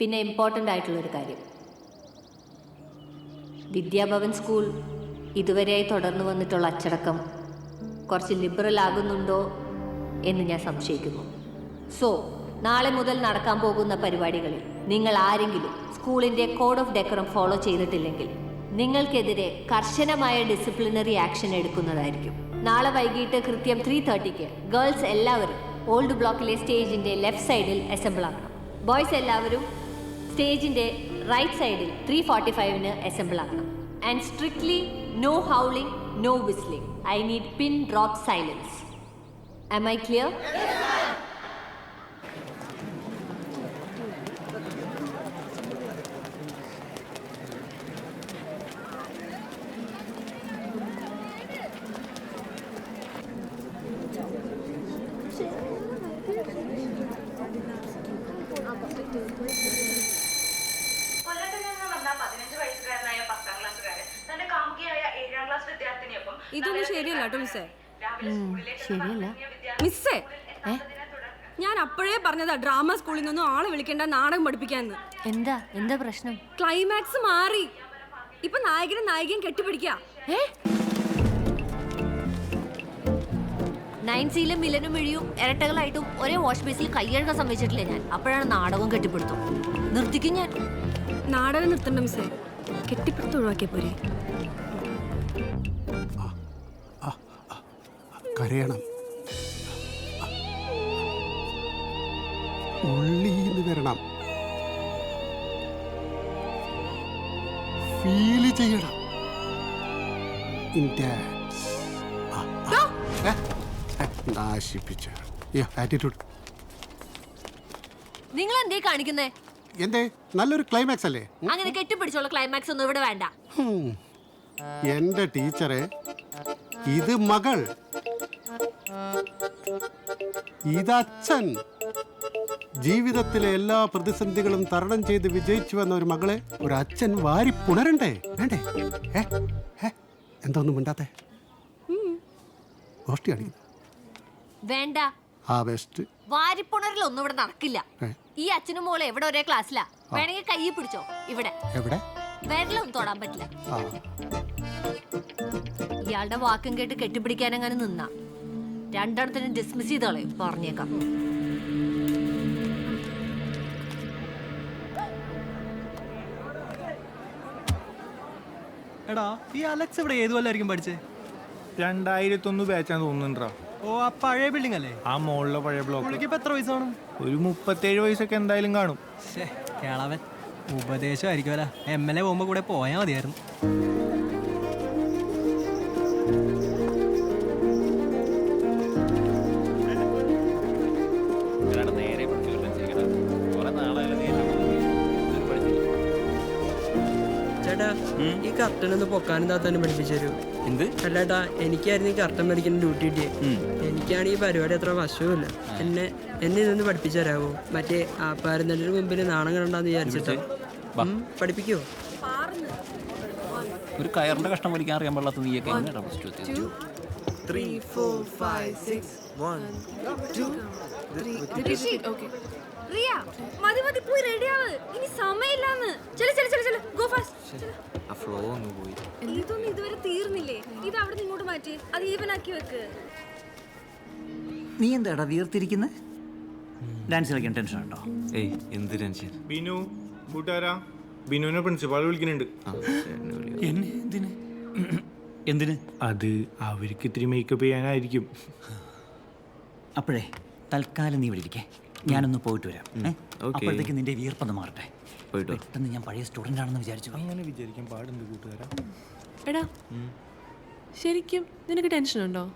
പിന്നെ ഇമ്പോർട്ടന്റ് ആയിട്ടുള്ളൊരു കാര്യം. വിദ്യാഭവൻ സ്കൂൾ ഇതുവരെയായി തുടർന്നു വന്നിട്ടുള്ള അച്ചടക്കം കുറച്ച് ലിബറൽ ആകുന്നുണ്ടോ എന്ന് ഞാൻ സംശയിക്കുന്നു. സോ നാളെ മുതൽ നടക്കാൻ പോകുന്ന പരിപാടികളിൽ നിങ്ങൾ ആരെങ്കിലും സ്കൂളിന്റെ കോഡ് ഓഫ് ഡെക്കറം ഫോളോ ചെയ്തിട്ടില്ലെങ്കിൽ നിങ്ങൾക്കെതിരെ കർശനമായ ഡിസിപ്ലിനറി ആക്ഷൻ എടുക്കുന്നതായിരിക്കും. നാളെ വൈകിട്ട് കൃത്യം ത്രീ തേർട്ടിക്ക് ഗേൾസ് എല്ലാവരും ഓൾഡ് ബ്ലോക്കിലെ സ്റ്റേജിന്റെ ലെഫ്റ്റ് സൈഡിൽ അസംബിൾ ആക്കണം. ബോയ്സ് എല്ലാവരും സ്റ്റേജിന്റെ റൈറ്റ് സൈഡിൽ ത്രീ ഫോർട്ടി ഫൈവിന് അസംബിൾ ആക്കണം and strictly no howling no whistling I need pin drop silence am I clear ശരിയല്ല കേട്ടോ മിസ്സേ. ശരിയല്ല. മിസ്സേ ഞാൻ അപ്പോഴേ പറഞ്ഞതാ ഡ്രാമ സ്കൂളിൽ നിന്നും ആളെ വിളിക്കേണ്ട നാടകം പഠിപ്പിക്കാന്ന്. എന്താ? എന്താ പ്രശ്നം? ക്ലൈമാക്സ് മാറി. ഇപ്പൊ നായകനും നായികയും കെട്ടിപ്പിടിക്കാ. ഏ? നയൻസിയിലെ മിലനും മിഴിയും ഇരട്ടകളായിട്ടും ഒരേ വാഷ് ബേസിൽ കൈയഴുകാൻ സംഭവിച്ചിട്ടില്ല ഞാൻ? അപ്പോഴാണ് നാടകം കെട്ടിപ്പിടുത്തും. നിർത്തിക്കും ഞാൻ. നാടകം നിർത്തണ്ട മിസ്സേ. കെട്ടിപ്പിടുത്ത് ഒഴിവാക്കിയ പോരെ. കരയണം. ഉള്ളിന്ന് വരണം. ഫീൽ ചെയ്യണം. ഇന്ത്യ നാശിപ്പിച്ച ആറ്റിറ്റ്യൂഡ് നിങ്ങൾ എന്തേ കാണിക്കുന്നേ? എന്തേ? നല്ലൊരു ക്ലൈമാക്സ് അല്ലേ? അങ്ങനെ കെട്ടിപ്പിടിച്ചുള്ള ക്ലൈമാക്സ് ഒന്നും ഇവിടെ വേണ്ട. എന്റെ ടീച്ചറെ ഇത് മകൾ. ഇതച്ഛൻ ജീവിതത്തിലെ എല്ലാ പ്രതിസന്ധികളും തരണം ചെയ്ത് വിജയിച്ചു വന്ന ഒരു മകളെ ഒരു അച്ഛൻ വാരി പുണരണ്ടേ? വേണ്ടേ? എന്തോന്നും മിണ്ടാത്തെ? ഗോഷ്ടി അടിക്കുന്നത് വേണ്ട. ആ ബെസ്റ്റ് വാരിപ്പുണരിലൊന്നും ഇവിടെ നടക്കില്ല. ഈ അച്ഛനും മോളെ എവിടെ ഒരേ ക്ലാസ്സിലാ? വേണമെങ്കിൽ കൈ പിടിച്ചോ? ഇവിടെ. എവിടെ? വിരലൊന്നും തൊടാൻ പറ്റില്ല. ഇയാളുടെ വാക്കും കേട്ട് കെട്ടിപ്പിടിക്കാനങ്ങനെ നിന്ന. രണ്ടെണ്ണത്തിനും ഡിസ്മിസ് ചെയ്ത് കളയും പറഞ്ഞേക്കാം. എടാ ഈ അലക്സ് ഇവിടെ ഏത് കൊല്ലായിരിക്കും പഠിച്ചേ? രണ്ടായിരത്തി ഒന്ന് ബാച്ചാന്ന് തോന്നുന്നുണ്ടാ ഓ ആ പഴയ ബിൽഡിംഗ് അല്ലേ? ആ മോളിലെ പഴയ ബ്ലോക്ക് പുള്ളിക്ക് ഇപ്പൊ എത്ര വയസ്സാണ്? ഒരു മുപ്പത്തേഴ് വയസ്സൊക്കെ എന്തായാലും കാണും. ശേ കേളവൻ. ഉപദേശമായിരിക്കുമല്ല എം എൽ എ പോകുമ്പോ കൂടെ പോയാൽ മതിയായിരുന്നു. ഈ കർട്ടൻ ഒന്ന് പൊക്കാനും താത്താനും പഠിപ്പിച്ചു തരൂ. എന്ത്? അല്ലാട്ടാ എനിക്കായിരുന്നു ഈ കർട്ടൻ മേടിക്കുന്ന ഡ്യൂട്ടി കിട്ടിയത് എനിക്കാണ് ഈ പരിപാടി അത്ര വശവുമില്ല. എന്നെ എന്നെ ഇതൊന്ന് പഠിപ്പിച്ചു തരാമോ മറ്റേ ആ പരന്നലിന് മുമ്പിൽ നാണം കണ്ടാന്ന് വിചാരിച്ചിട്ട്. പഠിപ്പിക്കോ? ഒരു കയറിന്റെ കഷ്ടം വലിക്കാൻ അറിയാൻ പാടില്ലാത്ത നീയൊക്കെ എങ്ങനെയാ first three four five six one Ria മതി മതി പോയി റെഡിയാവ് ഇനി സമയമില്ലാന്ന്. ചെല ചെല ചെല ചെല. ഗോ ഫാസ്റ്റ് ആ ഫ്ലോ ഒന്ന് പോയി. ഇതൊന്നും ഇതുവരെ തീർന്നില്ലേ? ഇത് അവിടെ നിന്ന് ഇങ്ങോട്ട് മാറ്റി. അത് ഈവൻ ആക്കി വെക്ക്. നീ എന്താടാ വീർത്തിരിക്കുന്നത് ഡാൻസ് കളിക്കാൻ ടെൻഷൻ ഉണ്ടോ? ഏയ് എന്ത് ടെൻഷൻ ബിനു കൂട്ടുകാരാ? ബിനുവിനെ പ്രിൻസിപ്പാൾ വിളിക്കുന്നുണ്ട്. എന്നെ എന്തിന്? എന്തിന്? അത് അവർക്ക് ഇത്തിരി മേക്കപ്പ് ചെയ്യാനായിരിക്കും. അപ്പോഴേ തൽക്കാലം നീ ഇവിടെ ഇരിക്കേ. ഞാനൊന്ന് പോയിട്ട് വരാം. ഏ? അപ്പോഴത്തേക്ക് നിന്റെ വീർപ്പൊന്ന് മാറട്ടെ. പോയിട്ടോ. പെട്ടെന്ന് ഞാൻ പഴയ സ്റ്റുഡന്റ് ആണെന്ന് വിചാരിച്ചു. അങ്ങനെ വിചാരിക്കാൻ പാടുണ്ട് കൂട്ടുകാരാ. എടാ ശരിക്കും നിനക്ക് ടെൻഷൻ ഉണ്ടോ?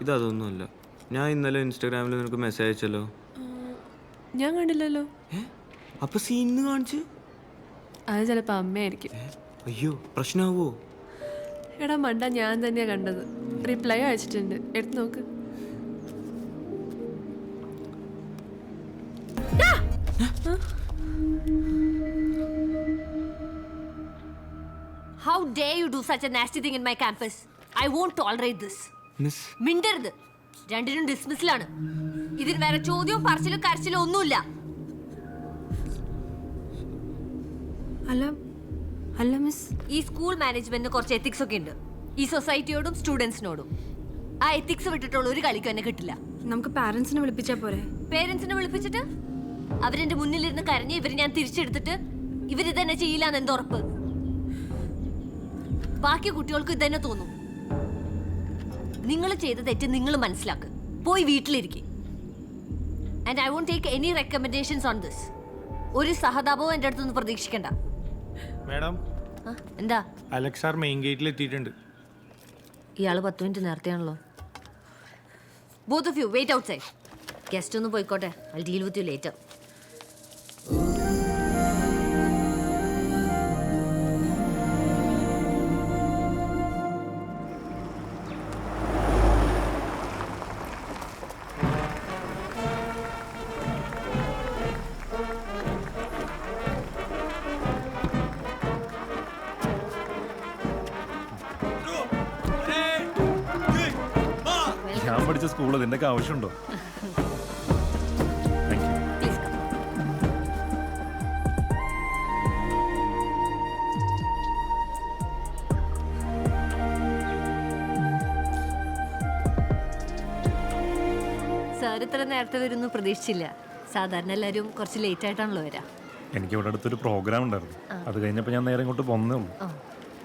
അതൊന്നുമല്ല. ഞാൻ ഇന്നലെ ഇൻസ്റ്റാഗ്രാമിൽ നിനക്ക് മെസ്സേജ് അയച്ചല്ലോ. ഞാൻ കണ്ടില്ലല്ലോ. ഏ? അപ്പൊ സീന്ന് കാണിച്ച്? അത് ചിലപ്പോൾ അമ്മയായിരിക്കും. ഏ? അയ്യോ പ്രശ്നമാവോ എടാ മണ്ട ഞാൻ തന്നെയാ കണ്ടത്. റിപ്ലൈ അയച്ചിട്ടുണ്ട്. എടുത്ത് നോക്ക്. How dare you do such a nasty thing in my campus? I won't tolerate this. Miss മിണ്ടരുത്. രണ്ടിനും ഡിസ്മിസിലാണ് ഇതിന് വേറെ ചോദ്യവും പറച്ചിലും കരച്ചിലും ഒന്നുമില്ല. അല്ല അല്ല മിസ് ഈ സ്കൂൾ മാനേജ്മെന്റിന് കുറച്ച് എത്തിക്സ് ഒക്കെ ഉണ്ട്. ഈ സൊസൈറ്റിയോടും സ്റ്റുഡൻസിനോടും ആ എത്തിക്സ് വിട്ടിട്ടുള്ള ഒരു കളിക്കും എന്നെ കിട്ടില്ല. നമുക്ക് പാരന്റ്സിനെ വിളിപ്പിച്ചാ പോരെ? പേരൻസിനെ വിളിപ്പിച്ചിട്ട്? അവരെന്റെ മുന്നിലിരുന്ന് കരഞ്ഞ് ഇവർ ഞാൻ തിരിച്ചെടുത്തിട്ട് ഇവർ ഇതന്നെ ചെയ്യില്ല എന്തോ ഉറപ്പ്? ബാക്കി കുട്ടികൾക്ക് ഇതന്നെ തോന്നും. നിങ്ങൾ ചെയ്ത തെറ്റ് നിങ്ങൾ മനസ്സിലാക്ക്. പോയി വീട്ടിലിരിക്കെ. And I won't take any recommendations on this ഒരു സഹതാപവും എന്റെ അടുത്തൊന്നും പ്രതീക്ഷിക്കണ്ട. മാഡം ആ, എന്താ? അലക്സ് സാർ മെയിൻ ഗേറ്റിൽ എത്തിയിട്ടുണ്ട്. ഇയാൾ പത്ത് minute നേരത്തെയാണല്ലോ. Both of you wait outside guest ഒന്ന് പോയിക്കോട്ടെ. I deal with you later പഠിച്ച സ്കൂൾ ഇതിന്റെ ആവശ്യമുണ്ടോ? സാർ ഇത്ര നേരത്തെ വരുന്നു പ്രതീക്ഷിച്ചില്ല. സാധാരണ എല്ലാവരും കുറച്ച് ലേറ്റ് ആയിട്ടാണല്ലോ വരാം. എനിക്ക് ഇവിടെ അടുത്തൊരു പ്രോഗ്രാം ഉണ്ടായിരുന്നു. അത് കഴിഞ്ഞപ്പോൾ ഞാൻ നേരെ ഇങ്ങോട്ട് പോന്നേ ഉള്ളൂ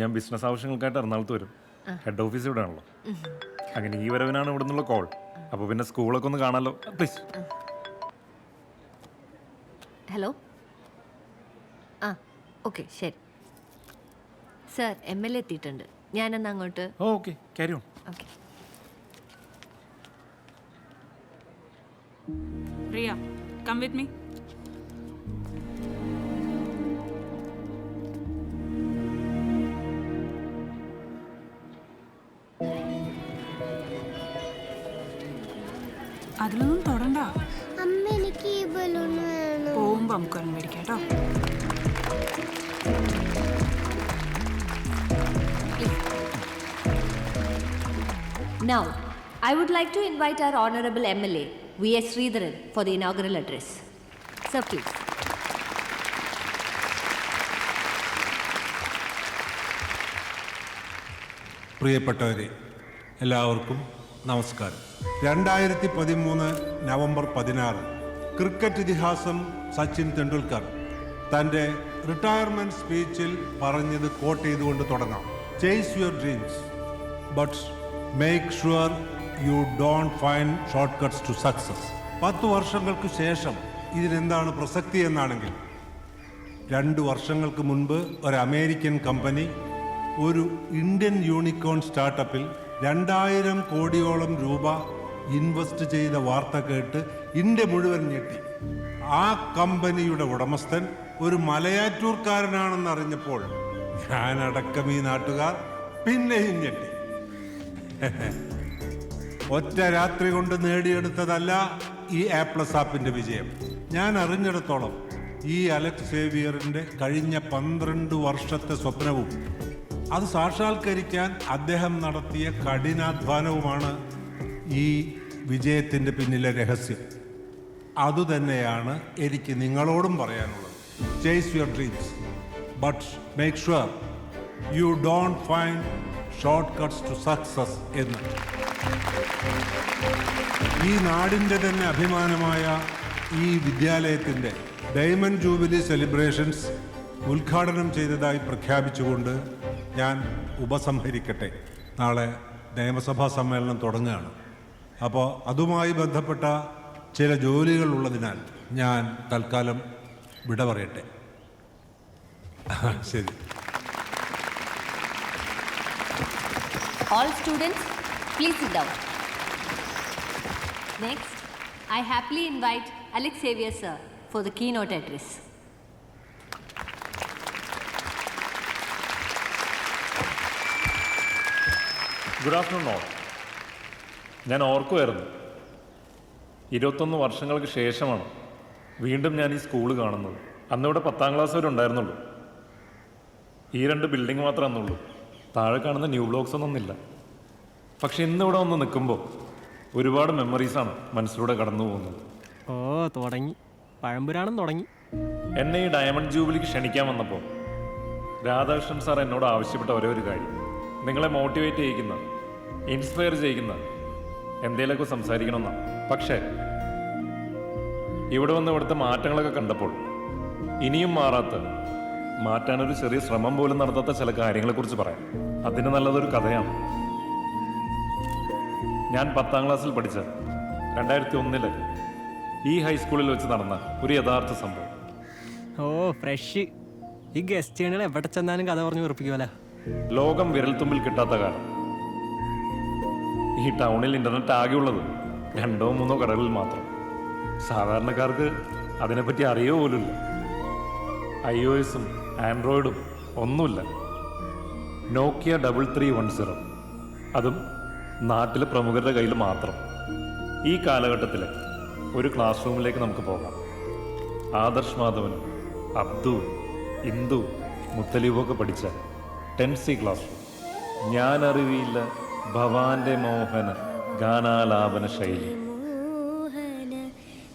ഞാൻ ബിസിനസ് ആവശ്യങ്ങൾക്കായിട്ട് എറണാകുളത്ത് വരും. ഹെഡ് ഓഫീസ് ഇവിടെ ആണല്ലോ അങ്ങനെ ഈ വരവിനാണ് ഇവിടെ നിന്നുള്ള കോൾ അപ്പോൾ പിന്നെ സ്കൂളൊക്കെ ഒന്ന് കാണാമല്ലോ പ്ലീസ് ഹലോ ആ ഓക്കെ ശരി. സാർ എം എൽ എ എത്തിയിട്ടുണ്ട്. ഞാനെന്നാ അങ്ങോട്ട്? Okay carry on okay Ria, come with me. അതിലൊന്നും തൊടണ്ട. പോകുമ്പോ നമുക്ക് മേടിക്കാട്ടോ now I would like to invite our honourable M L A V S Sreedharan for the inaugural address sir please പ്രിയപ്പെട്ടവരെ എല്ലാവർക്കും നമസ്കാരം. രണ്ടായിരത്തി പതിമൂന്ന് നവംബർ പതിനാറ്. ക്രിക്കറ്റ് ഇതിഹാസം സച്ചിൻ തെണ്ടുൽക്കർ തന്റെ റിട്ടയർമെന്റ് സ്പീച്ചിൽ പറഞ്ഞത് കോട്ട് ചെയ്തുകൊണ്ട് തുടങ്ങാം. Chase your dreams but make sure you don't find short cuts to success പത്ത് വർഷങ്ങൾക്ക് ശേഷം ഇതിനെന്താണ് പ്രസക്തി എന്നാണെങ്കിൽ രണ്ട് വർഷങ്ങൾക്ക് മുൻപ് ഒരു അമേരിക്കൻ കമ്പനി ഒരു ഇന്ത്യൻ യൂണിക്കോൺ സ്റ്റാർട്ടപ്പിൽ രണ്ടായിരം കോടിയോളം രൂപ ഇൻവെസ്റ്റ് ചെയ്ത വാർത്ത കേട്ട് ഇന്ത്യ മുഴുവൻ ഞെട്ടി. ആ കമ്പനിയുടെ ഉടമസ്ഥൻ ഒരു മലയാറ്റൂർക്കാരനാണെന്ന് അറിഞ്ഞപ്പോൾ ഞാനടക്കം ഈ നാട്ടുകാർ പിന്നെയും ഞെട്ടി. ഒറ്റ രാത്രി കൊണ്ട് നേടിയെടുത്തതല്ല ഈ ആപ്ലസ് പ്ലസ് ആപ്പിന്റെ വിജയം. ഞാൻ അറിഞ്ഞിടത്തോളം ഈ അലക്സ് സേവിയറിന്റെ കഴിഞ്ഞ പന്ത്രണ്ട് വർഷത്തെ സ്വപ്നവും അത് സാക്ഷാത്കരിക്കാൻ അദ്ദേഹം നടത്തിയ കഠിനാധ്വാനവുമാണ് ഈ വിജയത്തിന്റെ പിന്നിലെ രഹസ്യം. അതുതന്നെയാണ് എനിക്ക് നിങ്ങളോടും പറയാനുള്ളത്. Chase your dreams but make sure you don't find short cuts to success എന്ന്. ഈ നാടിന്റെ തന്നെ അഭിമാനമായ ഈ വിദ്യാലയത്തിന്റെ ഡയമണ്ട് ജൂബിലി സെലിബ്രേഷൻസ് ഉദ്ഘാടനം ചെയ്തതായി പ്രഖ്യാപിച്ചുകൊണ്ട് ഞാൻ ഉപസംഹരിക്കട്ടെ. നാളെ നിയമസഭാ സമ്മേളനം തുടങ്ങുകയാണ്. അപ്പോൾ അതുമായി ബന്ധപ്പെട്ട ചില ജോലികൾ ഉള്ളതിനാൽ ഞാൻ തൽക്കാലം വിട പറയട്ടെ. ശരി. All please next I happily invite Alex Xavier sir for the key note address good afternoon all ഞാൻ ഓർക്കുമായിരുന്നു ഇരുപത്തൊന്ന് വർഷങ്ങൾക്ക് ശേഷമാണ് വീണ്ടും ഞാൻ ഈ സ്കൂൾ കാണുന്നത്. അന്നിവിടെ പത്താം ക്ലാസ് വരെ ഉണ്ടായിരുന്നുള്ളൂ. ഈ രണ്ട് ബിൽഡിംഗ് മാത്രമേ അന്നുള്ളൂ. താഴെ കാണുന്ന ന്യൂ ബ്ലോക്സ് ഒന്നും ഇല്ല. പക്ഷെ ഇന്നിവിടെ ഒന്ന് നിൽക്കുമ്പോൾ ഒരുപാട് മെമ്മറീസാണ് മനസ്സിലൂടെ കടന്നു പോകുന്നത്. ഓ തുടങ്ങി. പഴമ്പുരാണെന്ന് തുടങ്ങി. എന്നെ ഈ ഡയമണ്ട് ജൂബിലിക്ക് ക്ഷണിക്കാൻ വന്നപ്പോൾ രാധാകൃഷ്ണൻ സാർ എന്നോട് ആവശ്യപ്പെട്ട ഒരേ ഒരു കാര്യം. നിങ്ങളെ മോട്ടിവേറ്റ് ചെയ്യിക്കുന്ന ഇൻസ്പയർ ചെയ്യിക്കുന്ന എന്തേലൊക്കെ സംസാരിക്കണമെന്നാണ് പക്ഷേ ഇവിടെ വന്ന് ഇവിടുത്തെ മാറ്റങ്ങളൊക്കെ കണ്ടപ്പോൾ ഇനിയും മാറാത്ത മാറ്റാനൊരു ചെറിയ ശ്രമം പോലും നടത്താത്ത ചില കാര്യങ്ങളെക്കുറിച്ച് പറയാം. അതിന് നല്ലതൊരു കഥയാണ്. ഞാൻ പത്താം ക്ലാസ്സിൽ പഠിച്ച രണ്ടായിരത്തി ഒന്നിൽ ഈ ഹൈസ്കൂളിൽ വെച്ച് നടന്ന ഒരു യഥാർത്ഥ സംഭവം. Oh fresh. ഈ ഗസ്റ്റുകൾ എവിടെ ചെന്നാലും കഥ പറഞ്ഞു ഉറപ്പിക്കുമല്ലോ ലോകം വിരൽത്തുമ്പിൽ കിട്ടാത്ത കാലം. ഈ ടൗണിൽ ഇന്റർനെറ്റ് ആകെ ഉള്ളത് രണ്ടോ മൂന്നോ കടകളിൽ മാത്രം. സാധാരണക്കാർക്ക് അതിനെപ്പറ്റി അറിയോ പോലുമില്ല. ഐ ഒ എസും ആൻഡ്രോയിഡും ഒന്നുമില്ല. Nokia double three one zero അതും നാട്ടിലെ പ്രമുഖരുടെ കയ്യിൽ മാത്രം. ഈ കാലഘട്ടത്തിൽ ഒരു ക്ലാസ് റൂമിലേക്ക് നമുക്ക് പോകാം. ആദർശ് മാധവനും അബ്ദു ഇന്ദു മുത്തലീബൊക്കെ പഠിച്ച ടെൻ സി ക്ലാസ് റൂം ഞാൻ അറിവിയില്ല ഭവാന്റെ മോഹന ഗാനാലാപന ശൈലി. മോഹന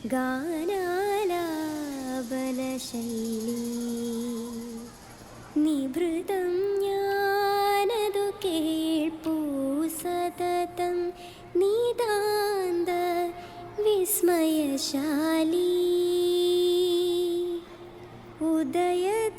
ഗാനാലാപനശൈലീ നിഭൃതം ഞാനതു കേൾപ്പൂ സതതം നിതാന്ത വിസ്മയശാലി. ഉദയദ്ഗാന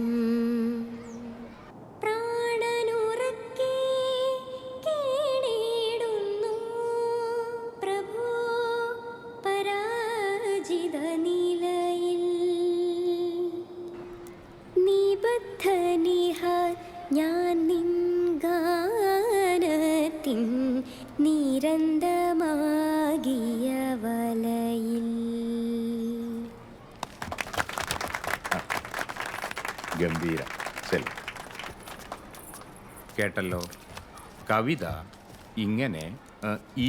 ഗംഭീരം ശരി കേട്ടല്ലോ? കവിത ഇങ്ങനെ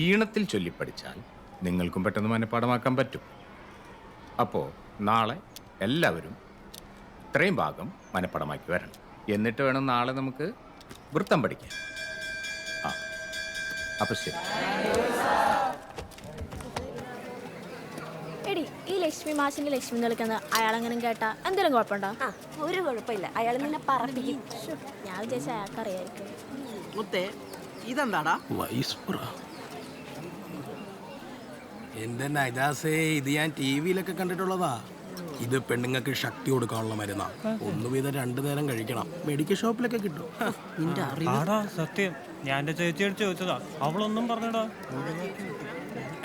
ഈണത്തിൽ ചൊല്ലിപ്പഠിച്ചാൽ നിങ്ങൾക്കും പെട്ടെന്ന് മനഃപ്പാടമാക്കാൻ പറ്റും. അപ്പോൾ നാളെ എല്ലാവരും ഇത്രയും ഭാഗം മനഃപ്പാടമാക്കി വരണം. എന്നിട്ട് വേണം നാളെ നമുക്ക് വൃത്തം പഠിക്കാൻ. ആ അപ്പം ശരി. ഈ ലക്ഷ്മി മാഷിന്റെ ലക്ഷ്മി നിൽക്കുന്ന അയാൾ എങ്ങനെ കേട്ടാ എന്തെങ്കിലും കുഴപ്പമുണ്ടോ? ഒരു കുഴപ്പമില്ല. അയാൾ നിന്നെ പറപ്പിക്കും. ഞാൻ വിചാരിച്ച അയാൾക്കറിയായിരിക്കും. മുത്തേ ഇതെന്താടാ? വൈസ്പ്ര. എന്റെ നൈദാസേ ഇത് ഞാൻ ടി വിയിലൊക്കെ കണ്ടിട്ടുള്ളതാ. ഇത് പെണ്ണുങ്ങൾക്ക് ശക്തി കൊടുക്കാനുള്ള മരുന്നാ. ഒന്ന് വീതം രണ്ടു നേരം കഴിക്കണം. മെഡിക്കൽ ഷോപ്പിലൊക്കെ കിട്ടും. നിന്റെ ആടാ സത്യം. ഞാൻ ചേച്ചിയോട് ചോദിച്ചതാ. അവളൊന്നും പറഞ്ഞടാ.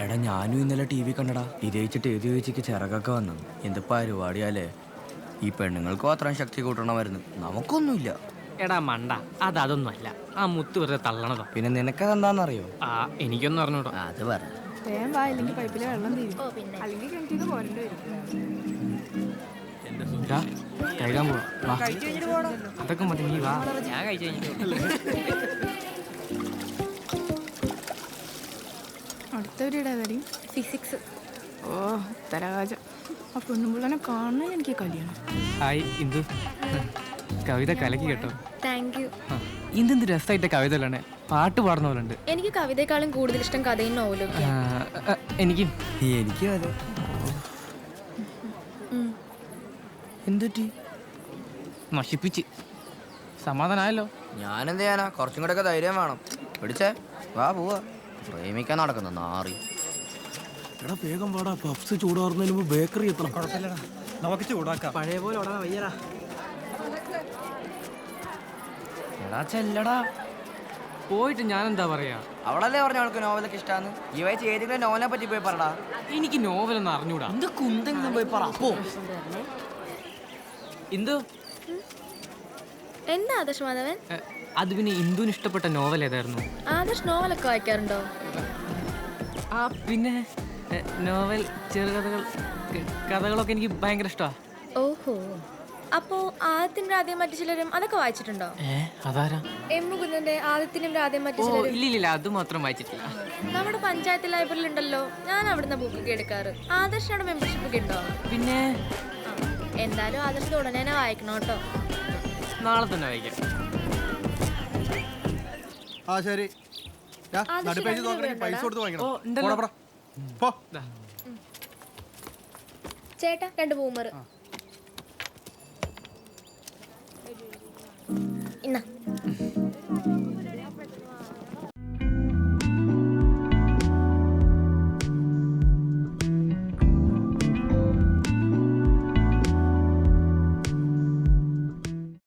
എടാ ഞാനും ഇന്നലെ ടി വി കണ്ടടാ. ഇത് വെച്ചിട്ട് ഏത് ചേച്ചിക്ക് ചിറകൊക്കെ വന്നു. എന്ത് പരിപാടിയാലേ? ഈ പെണ്ണുങ്ങൾക്ക് മാത്രം ശക്തി കൂട്ടണമായിരുന്നു. നമുക്കൊന്നുമില്ല. എടാ മണ്ട. അത് അതൊന്നും അല്ല ആ മുത്ത് വെറുതെ തള്ളണതോ. പിന്നെ നിനക്കത് എന്താണെന്നറിയോ ആ എനിക്കൊന്നും അറിഞ്ഞോട്ടോ അത് പറ. വേഗം വാ അല്ലെങ്കിൽ പൈപ്പിലെ വെള്ളം തീരും. അല്ലെങ്കിൽ കിണറ്റിന്ന് പോരേണ്ടി വരും. ഇതാ, കഴുകാൻ പോവാ. വാ. കഴിച്ചു കഴിഞ്ഞിട്ട് പോകണം അതൊക്കെ മതി നീ വാ. ഞാൻ കഴിച്ചു അടുത്തവരുടെ വരെയും ഫിസിക്സ് ഓ ഉത്തരകാജം ആ പെണ്ണുമ്പിള്ളനെ കാണാൻ എനിക്ക് കല്യാണം. ഹായ് ഇന്ദു. കവിത കലക്കി കേട്ടോ. താങ്ക് യു ഇന്തെന്ത് രസമായിട്ട് കവിത അല്ലേ പാട്ട് പാടുന്ന പോലെ ഉണ്ട് എനിക്ക് കവിതയെക്കാളും കൂടുതൽ ഇഷ്ടം കഥയും നോവലും എനിക്കും. എനിക്കും അതെ. എന്തുറ്റി നശിപ്പിച്ച്. സമാധാനമായല്ലോ ഞാനെന്ത് ചെയ്യാനാ? കുറച്ചും കൂടെ ഒക്കെ ധൈര്യം വേണം. പിടിച്ചേ. വാ പോവാ. പ്രേമിക്കാൻ നടക്കുന്ന നാറി. എടാ വേഗം പാടാ പഫ്സ് ചൂടാറുന്നതിന് മുമ്പ് ബേക്കറി എത്തണം. കുഴപ്പമില്ലടാ. നമുക്ക് ചൂടാക്കാം. പഴയ പോലെ ഓടാ വയ്യടാ. എടാ ചെല്ലടാ. പോയിട്ട് ഞാൻ എന്താ പറയാ? അവളല്ലേ പറഞ്ഞ അവൾക്ക് നോവലൊക്കെ ഇഷ്ടാന്ന്? ഈ വയസ്സ് ഏതെങ്കിലും നോവലിനെ പറ്റി പോയി പറടാ. എനിക്ക് നോവലൊന്നും അറിഞ്ഞൂടാ. എന്ത് കുന്തെങ്കിലും പോയി പറ. പോ. ഇന്ദു എന്താ ആദർശ് മാധവൻ അത് പിന്നെ ഇന്ദുവിന് ഇഷ്ടപ്പെട്ട നോവൽ ഏതായിരുന്നു? ആദർശ് നോവലൊക്കെ വായിക്കാറുണ്ടോ? ആ പിന്നെ എ, നോവൽ ചെറുകഥകൾ ക- കഥകളൊക്കെ എനിക്ക് ഭയങ്കര ഇഷ്ടമാണ് ഓഹോ. അപ്പോ ആദ്യത്തിനും രാധയും മറ്റു ചിലരും അതൊക്കെ വായിച്ചിട്ടുണ്ടോ? ഏ അതാരാ? എം മുകുന്ദന്റെ ആദ്യത്തിനും രാധയും മറ്റു ഓ ചിലരും. ഇല്ല ഇല്ല അത് മാത്രം വായിച്ചിട്ടില്ല. നമ്മുടെ പഞ്ചായത്ത് ലൈബ്രറിയിൽ ഉണ്ടല്ലോ ഞാൻ അവിടുന്ന് ബുക്കൊക്കെ എടുക്കാറ്. ആദർശിനോട് മെമ്പർഷിപ്പ് ഒക്കെ ഉണ്ടോ? പിന്നെ? ആ, എന്തായാലും ആദർശ് ഉടനെ തന്നെ വായിക്കണം കേട്ടോ. നാളെ തന്നെ വായിക്കാം. ആ ശരി. നടുപ്പേജ് പൈസ കൊടുത്ത് വാങ്ങിക്കണം. ചേട്ടാ രണ്ട് ബൂമർ